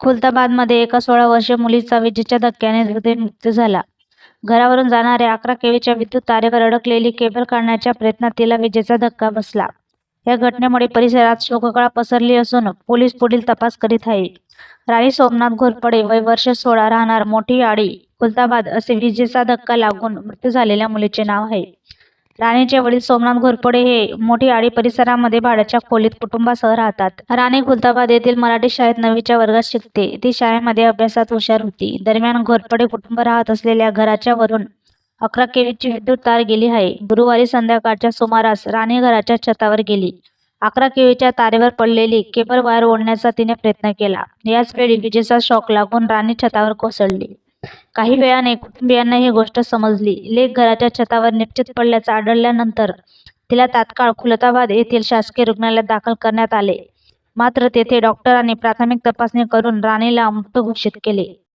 खुलताबादमध्ये एका सोळा वर्षीय मुलीचा विजेच्या धक्क्याने हृदय मृत्यू झाला. घरावरून जाणाऱ्या अकरा केवीच्या विद्युत तारेवर अडकलेली केबल काढण्याच्या प्रयत्नात तिला विजेचा धक्का बसला. या घटनेमुळे परिसरात शोककळा पसरली असून पोलीस पुढील तपास करीत आहे राणी सोमनाथ घोरपडे वय वर्ष सोळा राहणार मोठी आडी खुलताबाद असे विजेचा धक्का लागून मृत्यू झालेल्या मुलीचे नाव आहे. राणीचे वडील सोमनाथ घोरपडे हे मोठी आडी परिसरामध्ये भाड्याच्या खोलीत कुटुंबासह राहतात. राणी खुलताबाद येथील मराठी शाळेत नववीच्या वर्गात शिकते. ती शाळेमध्ये अभ्यासात हुशार होती. दरम्यान घोरपडे कुटुंब राहत असलेल्या घराच्या वरून अकरा केवीची विद्युत तार गेली आहे. गुरुवारी संध्याकाळच्या सुमारास राणी घराच्या छतावर गेली. अकरा केवीच्या तारेवर पडलेली केबल वायर ओढण्याचा तिने प्रयत्न केला. याच वेळी विजेचा शॉक लागून राणी छतावर कोसळली. काही वेळाने कुटुंबियांना ही गोष्ट समजली. लेक घराच्या छतावर निश्चित पडल्याचं आढळल्यानंतर तिला तात्काळ खुलताबाद येथील शासकीय रुग्णालयात दाखल करण्यात आले. मात्र तेथे डॉक्टरांनी प्राथमिक तपासणी करून राणीला मृत घोषित केले.